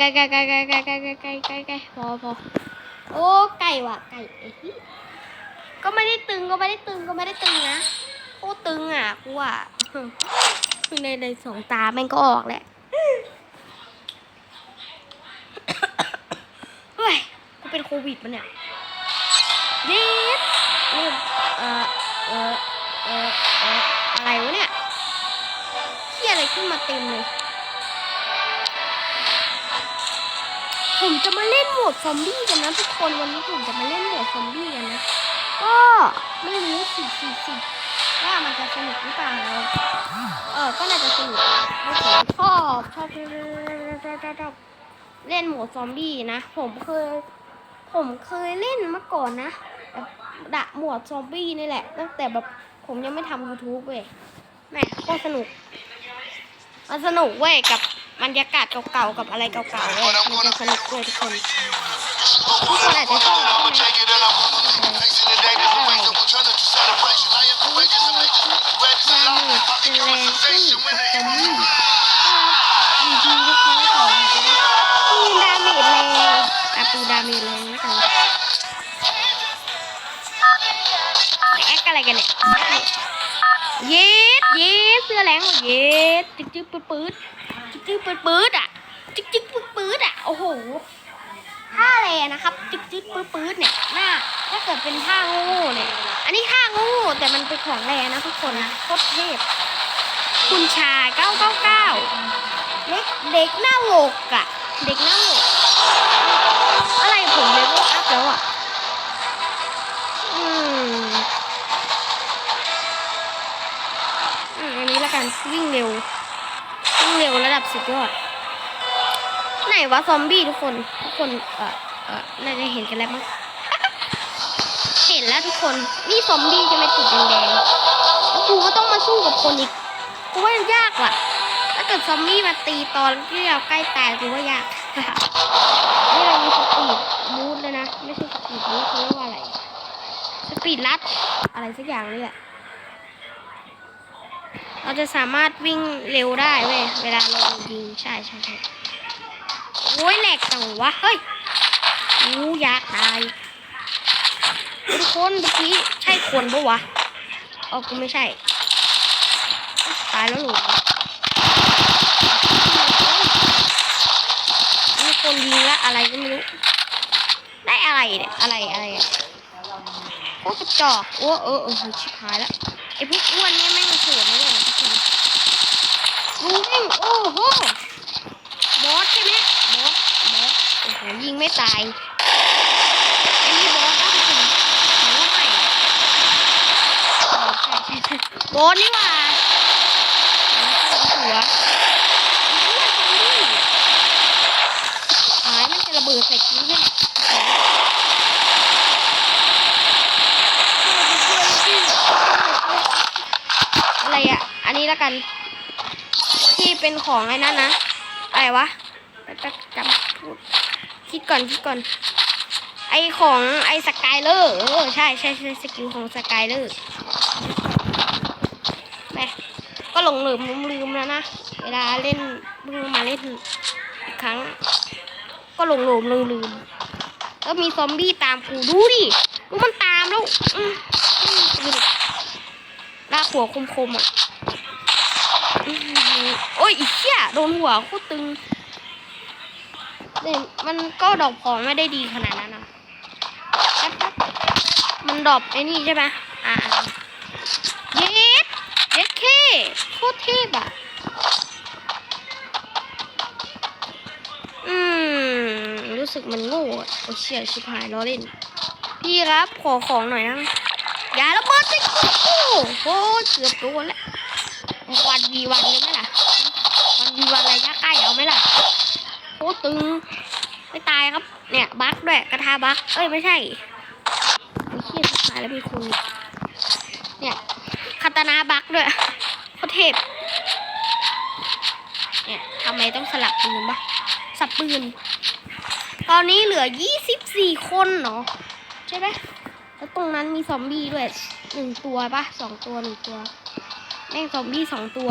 ก่ไก่ไก่ไก่ไก่ไก่ไก่ไก่ไก่ไก่ไก่พอพอโอ้ไก่ว่ะไก่ไอ้ยก็ไม่ได้ตึงก็ไม่ได้ตึงก็ไม่ได้ตึงนะโคตรตึงอะกูอะในในสองตาแม่งก็ออกแหละเฮ้ยกูเป็นโควิดมันเนี่ยเย็ดเริ่มเออเออเออเอออะไรวะเนี่ยเที่ยอะไรขึ้นมาเต็มเลย ผมจะมาเล่นโหมดซอมบี้กันนะทุกคนวันนี้ผมจะมาเล่นโหมดซอมบี้กันนะก็ไม่รู้สิสิสิว่ามันจะสนุกหรือเปล่าเออก็น่าจะสนุกแล้วผมชอบชอบชอบชอบชอบชอบเล่นโหมดซอมบี้นะผมเคย ผมเคยเล่นมาก่อนนะแบบดะหมวดซอมบี้นี่แหละ ตั้งแต่แบบผมยังไม่ทำ YouTube เว้ยแหม่โคตรสนุก มันสนุกเว้ยกับ บรรยากาศเก่าๆกับอะไรเก่าๆเว้ยมันจะสนุกเว้ยทุกคนทุกคนอาจจะชอบใช่ไหม Take it and I'm facing the day that's away. So we're trying to celebration. I am courageous and major. Ready to lie. My ego is sensation when the enemy ดีดีทุกคนก่อนปืนดาเมจแรงอะปืนดาเมจแรงแล้วกันแอคอะไรกันเนี่ยเย็ดเย็ดเสื้อแรงว่ะเย็ดจิ๊กจิ๊กปืดปืด กจิ๊กปืดปืดอะจิ๊กจิ๊กปืดปืดอะโอ้โหท่าแรนะครับจิ๊กจิ๊กปืดปืดเนี่ยหน้าถ้าเกิดเป็นท่าโง่เนี่ยอันนี้ท่าโง่แต่มันเป็นของแรงนะทุกคนนะโคตรเทพคุณชา999เด็กเด็กหน้าโหลกอะเด็กหน้าโหลกอะไรผมเลเวลอัพแล้วอะอืมอันนี้ละกันวิ่งเร็ว วิ่งเร็วระดับสุดยอด ไหนวะซอมบี้ทุกคน ทุกคนเออเออน่าจะเห็นกันแล้วมั้งเห็นแล้วทุกคนนี่ซอมบี้จะไม่ติดแดงๆแล้วกูก็ต้องมาสู้กับคนอีกกูว่ายากว่ะถ้าเกิดซอมบี้มาตีตอนที่เราใกล้ตายกูว่ายากนี่เรามีสปีดมูดเลยนะ ไม่ใช่สปีดมูดเขาเรียกว่าอะไร สปีดลัดอะไรสักอย่างนี่แหละ เราจะสามารถวิ่งเร็วได้เว้ยเวลาเรายิงใช่ใช่ใช่โอ้ยแหลกจังวะเฮ้ยอู้อยากตายทุกคนเมื่อกี้ใช่คนปะวะอ๋อกูไม่ใช่ ตายแล้วหนูมีคนยิงละอะไรก็ไม่รู้ได้อะไรเนี่ยอะไรอะไรอะโคตรกระจอกโอ้เออเออชิบหายแล้ว อ้พวกอ้วนเนี่ยแม่งเถื่อนเลยนะทุกคนรู้แม่งโอ้โหบอสใช่ไหมบอสบอสโอ้โหยิงไม่ตายไอ้นี่บอสนะทุกคนหรือว่าไม่เออใช่ใช่ใช่บอสนี่ว่าหัวหายมันจะระเบิดใส่กูเนี่ยอะไรอะ อันนี้ละ กัน ที่เป็นของไอ้นั่นนะอะไรวะแป๊บจำพูดคิดก่อนคิดก่อน ไอของไอสกายเลอร์เออใช่ใช่ใช่สกิลของสกายเลอร์แม่ก็หลงลืมลืมลืมแล้วนะเวลาเล่นเพิ่งมาเล่นอีกครั้ง ก็หลงลืมลืมลืมแล้วมีซอมบี้ตามกูดูดิดูมันตามแล้วอืมอืมดูดิลากหัวคมๆอะ มโอ้ยอีเหี้ยโดนหัวโคตรตึงเนี่ยมันก็ดอกขอไม่ได้ดีขนาดนั้นนะมันดอปไอ้นี่ใช่ไหมอ่าเย็ดเย็ดเคโคตรเทพอะอืม รู้สึกมันโง่อะโอ้เชี่ยชิบหายล้อเล่น พี่ครับขอของหน่อยนะ อย่าระเบิดสิโอ้โหเกือบโดนแล้ว วีวันกันไหมล่ะวันวีวันระยะใกล้เอาไหมล่ะโคตรตึงไม่ตายครับ เนี่ยบั๊กด้วยกระทาบั๊กเอ้ยไม่ใช่ไอ้เชี่ยชิบหายแล้วมีคนเนี่ยคาตานาบั๊กด้วยโคตรเทพเนี่ยทำไมต้องสลับปืนปะสับปืน ตอนนี้เหลือ24คนเนาะใช่ไหมแล้วตรงนั้นมีซอมบี้ด้วยหนึ่งตัวปะสองตัวหนึ่งตัว แม่งซอมบี้สองตัว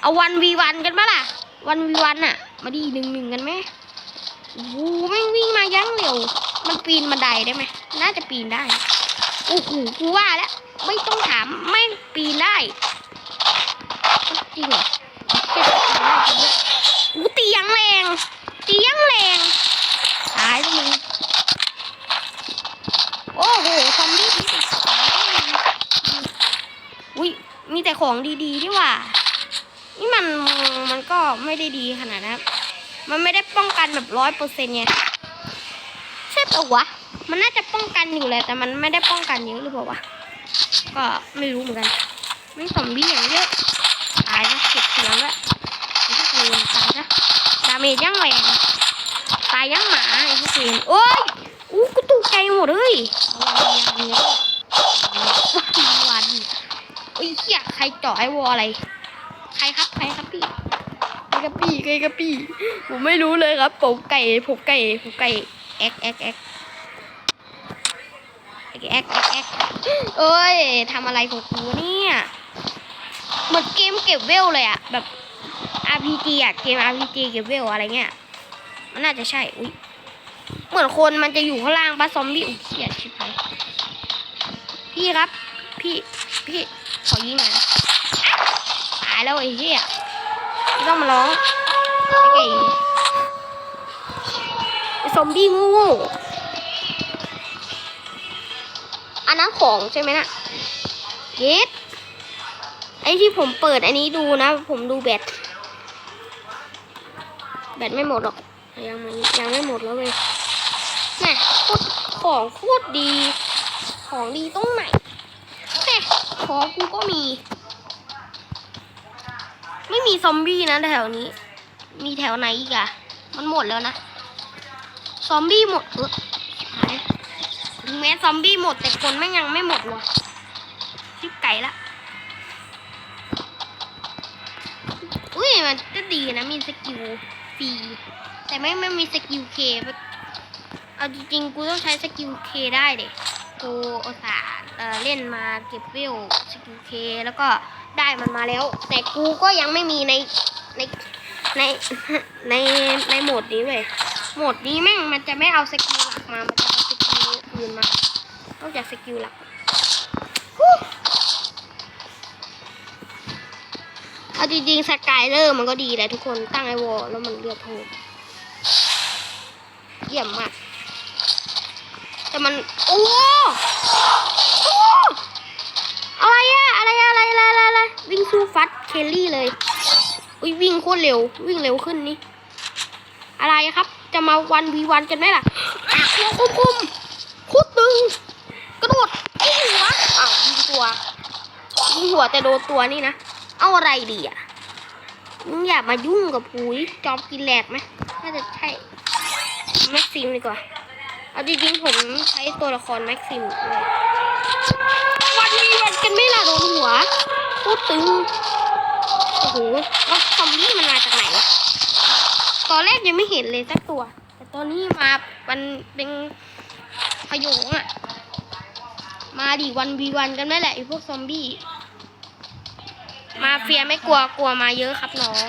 เอาวันวีวันกันปะล่ะ วันวีวันอะมาดีหนึ่งหนึ่งกันไหมโอ้โหแม่งวิ่งมายั้งเร็ว มันปีนบันไดได้ไหม น่าจะปีนได้ โอ้โหกูว่าแล้ว ไม่ต้องถามแม่งปีนได้ จริงเหรอเจ็บปีนได้จริงด้วยอู้ตียังแรง ตียังแรง ตายแล้วมึง โอ้โห ซอมบี้ มีแต่ของดีๆที่ว่า นี่มันมันก็ไม่ได้ดีขนาดนั้นมันไม่ได้ป้องกันแบบร้อยเปอร์เซ็นต์ไงใช่ปะวะ มันน่าจะป้องกันอยู่แหละแต่มันไม่ได้ป้องกันเยอะหรือเปล่าวะก็ไม่รู้เหมือนกันไม่ซอมบี้อย่างเยอะตายนะเก็บเสียงแล้วไอ้พวกเวนตายนะดาเมจยังแรงตายยังหมาไอ้พวกเวนโอ้ยอู้กูตกใจหมดเลยวันวัน อ้ยเหี้ยใครเจาะไอ้วออะไร ใครครับ ใครครับพี่ใครครับพี่ใครครับพี่ ผมไม่รู้เลยครับผมไก่ผมไก่ผมไก่แอกแอกแอกแอกแอกแอกแอกเอ้ยทำอะไรของกูเนี่ยเหมือนเกมเก็บเวลเลยอะแบบ RPG อะเกม RPG เก็บเวลอะไรเงี้ยมันน่าจะใช่อุ้ยเหมือนคนมันจะอยู่ข้างล่างปะซอมบี้อุ้ยเขียดชิบหายพี่ครับ พี่พี่ ขอยิงหน่อยนะตายแล้วไอ้เหี้ยไม่ต้องมาร้องไอ้เก๋ไอ้ซอมบี้งูอันนั้นของใช่ไหมน่ะเย็ดไอ้ที่ผมเปิดอันนี้ดูนะ ผมดูแบต แบตไม่หมดหรอก ยังไม่ยังไม่หมดแล้วเลยน่โคตรของโคตรดี ของดีตรงไหม่ ของกูก็มี ไม่มีซอมบี้นะแถวนี้ มีแถวไหนอีกอะมันหมดแล้วนะ ซอมบี้หมดเออชิบหายถึงแม้ซอมบี้หมดแต่คนไม่ยังไม่หมดว่ะชิบไก่ละอุ้ยมันก็ดีนะมีสกิลฟรีแต่ไม่ไม่มีสกิลเคเอาจริงๆกูต้องใช้สกิลเคได้เด็ก อุตส่าเอเล่นมาเก็บเวสกิลเคแล้วก็ได้มันมาแล้ว แต่กูก็ยังไม่มีในในในในในโหมดนี้เว้ยโหมดนี้แม่งมันจะไม่เอาสกิลหลักมา มันจะเอาสกิลอื่นมานอกจากสกิลหลักเอาจริงๆสกายเลอร์มันก็ดีแหละทุกคนตั้งไอวอลแล้วมันเลือกโทษเยี่ยมมาก แต่มัน โอ้โอ้อะไรอะอะไรอะไรอะไรอะไรวิ่งสู้ฟัดเคลลี่เลยอุ้ยวิ่งโคตรเร็ว วิ่งเร็วขึ้นนี่ อะไรครับ จะมาวันวีวันกันไหมล่ะอะคุมคุมคุมโคตรตึงกระโดดยิงหัวอ้าวยิงตัวยิงหัวแต่โดนตัวนี่นะ เอาอะไรดีอะมึงอย่ามายุ่งกับปุ๋ยจอมกินแหลกไหมน่าจะใช่แม็กซิมดีกว่า เอาจริงๆผมใช้ตัวละครแม็กซิมเลยวันนี้วันกันไม่ละโดนหัวโคตรตึงโอ้โหแล้วซอมบี้มันมาจากไหน ตอนแรกยังไม่เห็นเลยสักตัว แต่ตอนนี้มามันเป็นพยงอะมาดิวันวีวันกันได้แหละไอพวกซอมบี้ มาเฟียไม่กลัวกลัวมาเยอะครับน้อง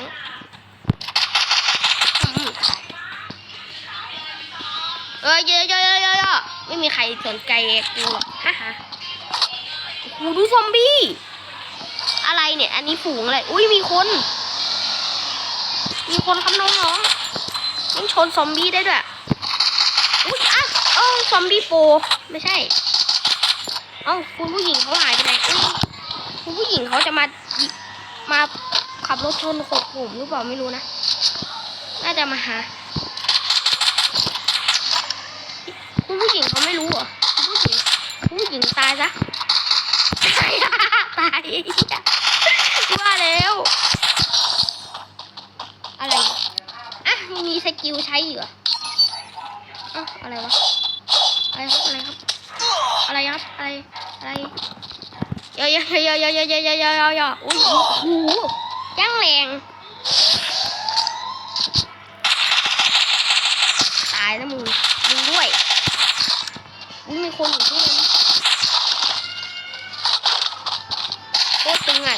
เออเยอะเยอะเยอะเยอะไม่มีใครสนใจกูหรอกฮ่าฮ่าดูซอมบี้ อะไรเนี่ย อันนี้ฝูงอะไร อุ้ยมีคน มีคนครับน้องๆมันชนซอมบี้ได้ด้วย อุ้ยอะเออซอมบี้โป ไม่ใช่ เอ้าคุณผู้หญิงเขาหายไปไหนคุณผู้หญิงเขาจะมามาขับรถชนขดผมหรือเปล่าไม่รู้นะ น่าจะมาหา ย่อย่อย่อย่อย่อย่อย่าอุ้ยหูย่งแรงตายแล้วมึงมึงด้วยมึงมีคนอยู่ที่นั่โคตรตึงไง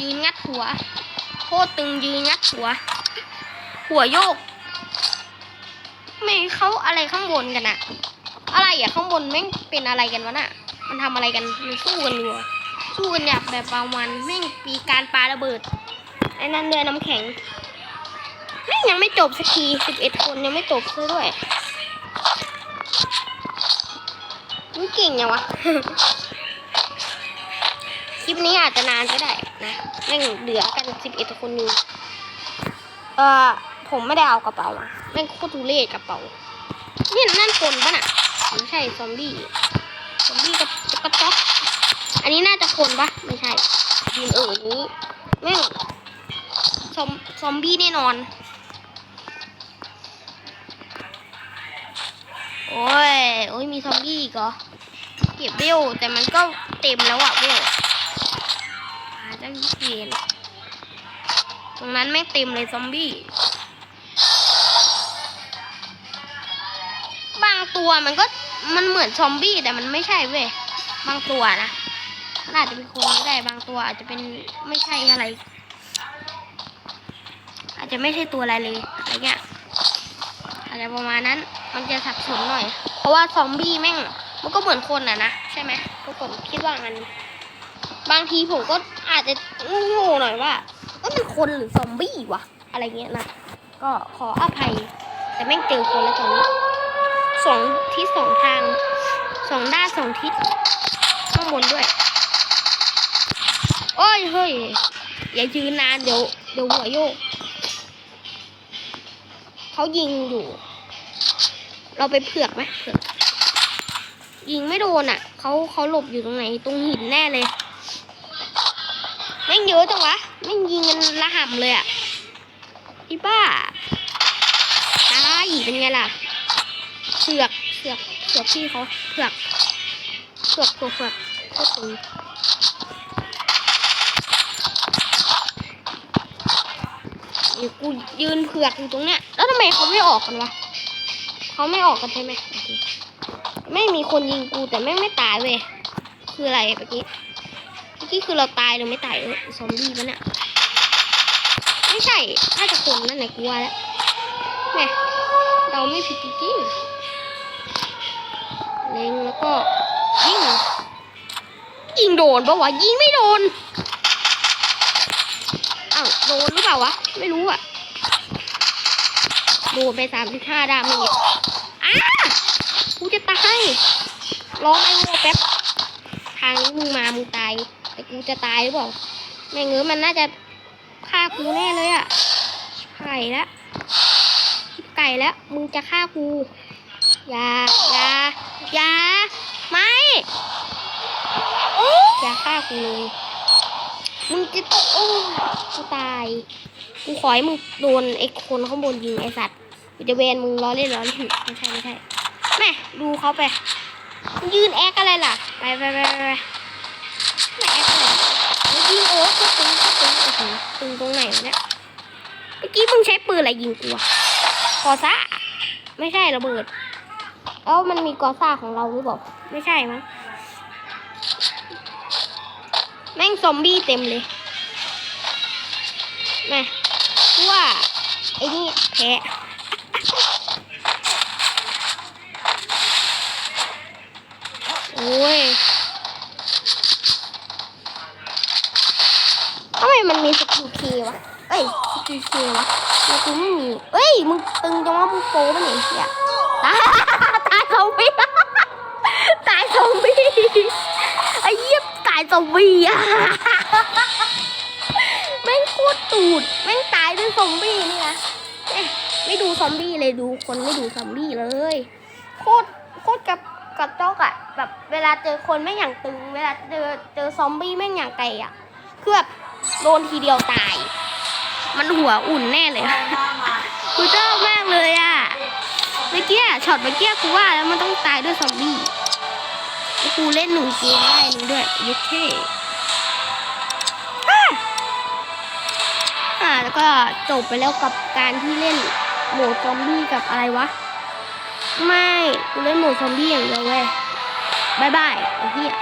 ยืนงัดหัวโคตรตึงยืนงัดหัว หัวโยกไม่เขาอะไรข้างบนกันอะอะไรอะข้างบนแม่งเป็นอะไรกันวะน่ะ มันทำอะไรกันมันสู้กันอยู่ สู้กันอย่างแบบบางวันแม่งมีการปาระเบิดไอ้นั่นเรือน้ำแข็งแม่งยังไม่จบสักทีสิบเอ็ดคนยังไม่จบซะด้วยมึงเก่งยังวะคลิปนี้อาจจะนานก็ได้นะแม่งเหลือกันสิบเอ็ดคนอยู่เออผมไม่ได้เอากระเป๋ามาแม่งโคตรทุเรศกระเป๋านี่นั่นคนปะน่ะไม่ใช่ซอมบี้ซอมบี้กระกระจ๊อก อันนี้น่าจะคนปะไม่ใช่ยืนเอ่ยนี้แม่งซอมซอมบี้แน่นอน โอ้ย โอ้ยมีซอมบี้อีกเหรอ เก็บเวลแต่มันก็เต็มแล้วอะเวลหาได้ยี่สิบตรงนั้นไม่เต็มเลยซอมบี้ บางตัวมันก็มันเหมือนซอมบี้แต่มันไม่ใช่เว้ย บางตัวนะ นอาจะเป็นคนได้บางตัวอาจจะเป็นไม่ใช่อะไร อาจจะไม่ใช่ตัวอะไรเลยอะไรเงี้ยอาจจะประมาณนั้น มันจะสับสนหน่อย เพราะว่าซอมบี้แม่ง มันก็เหมือนคนอะนะใช่ไหมทุกคนคิดว่างันบางทีผมก็อาจจะโง่ๆหน่อยว่าก็เป็นคนหรือซอมบี้วะอะไรเงี้ยนะก็ขออภัย แต่แม่งเจอคนแล้วตอนนี้สองทิศสองทางสองด้านสองทิศข้างบนด้วย โอ้ยเฮ้ย อย่ายืนนานเดี๋ยวเดี๋ยวหัวโยก เขายิงอยู่ เราไปเผือกไหมเผือก ยิงไม่โดนอะ เขาเขาหลบอยู่ตรงไหน ตรงหินแน่เลยแม่งเยอะจังวะแม่งยิงกันระห่ำเลยอะพี่บ้าตายเป็นไงล่ะเผือกเผือกเผือกพี่เขาเผือกเผือกเผือกเผือกโคตรตึง ดี๋ยวกูยืนเผือกอยู่ตรงเนี้ย แล้วทำไมเขาไม่ออกกันวะเขาไม่ออกกันใช่ไหมโอเคไม่มีคนยิงกูแต่แม่งไม่ตายเว้ยคืออะไรเมื่อกี้เมื่อกี้คือเราตายหรือไม่ตายซอมบี้มันอะไม่ใช่น่าจะคนนั่นแหละกูว่าแล้วแหมเราไม่ผิดจริงเล็งแล้วก็ยิงยิงโดนปะวะยิงไม่โดนอ้าวโดนหรือเปล่าวะ ไม่รู้อะโดนไปสามสิบห้าดาเมจอ้ากูจะตายรอไอ้โง่แป๊บ ทางนี้มึงมามึงตาย แต่กูจะตายหรือเปล่าแม่งเงื้อมันน่าจะฆ่ากูแน่เลยอะไก่แล้วไก่แล้ว มึงจะฆ่ากูอย่าอย่าอย่าไม่อย่าฆ่ากูเลยมึงจะโอ้กูตาย กูขอให้มึงโดนไอ้คนข้างบนยิงไอ้สัตว์กูจะเวนมึงล้อเล่นล้อเล่นไม่ใช่ไม่ใช่แม่ดูเขาไปมึงยืนแอคอะไรล่ะ ไปไปไปไปไปไม่แอคอะไรมึงยิงโอ้ก็ตึงก็ตึงโอ้โหตึงตรงไหนวะเนี่ยเมื่อกี้มึงใช้ปืนอะไรยิงกูอะกอซ่าไม่ใช่ระเบิดแล้วมันมีกอซ่าของเราหรือเปล่าไม่ใช่มั้งแม่งซอมบี้เต็มเลยแม่ ไอ้นี่แพ้โอ้ยทำไมมันมีสกิลเควะ เอ้ยสกิลเควะแล้วกูไม่มีเอ้ย มึงตึงจังวะมึงโป้ปะเนี่ยไอ้เฮียตายตายซอมบี้ตายซอมบี้ไอ้เหี้ยตายซอมบี้อะแม่งโค ตรตูดแม่งตายด้วยซอมบี้นี่นะเอ๊ะไม่ดูซอมบี้เลยดูคนไม่ดูซอมบี้เลย โคตรโคตรกับกับจอกอะแบบเวลาเจอคนแม่อย่างตึง เวลาเจอเจอซอมบี้แม่อย่างไก่อะคือแบบโดนทีเดียวตาย มันหัวอุ่นแน่เลยอะกูชอบมากเลยอะเมื่อกี้ช็อตเมื่อกี้กูว่าแล้วมันต้องตายด้วยซอมบี้กูเล่นหนึ่งเกมได้หนึ่งด้วยยุคเท่ แล้วก็จบไปแล้วกับการที่เล่นโหมดซอมบี้กับอะไรวะ ไม่ กูเล่นโหมดซอมบี้อย่างเดียวเว้ยบายบายไอ้เหี้ย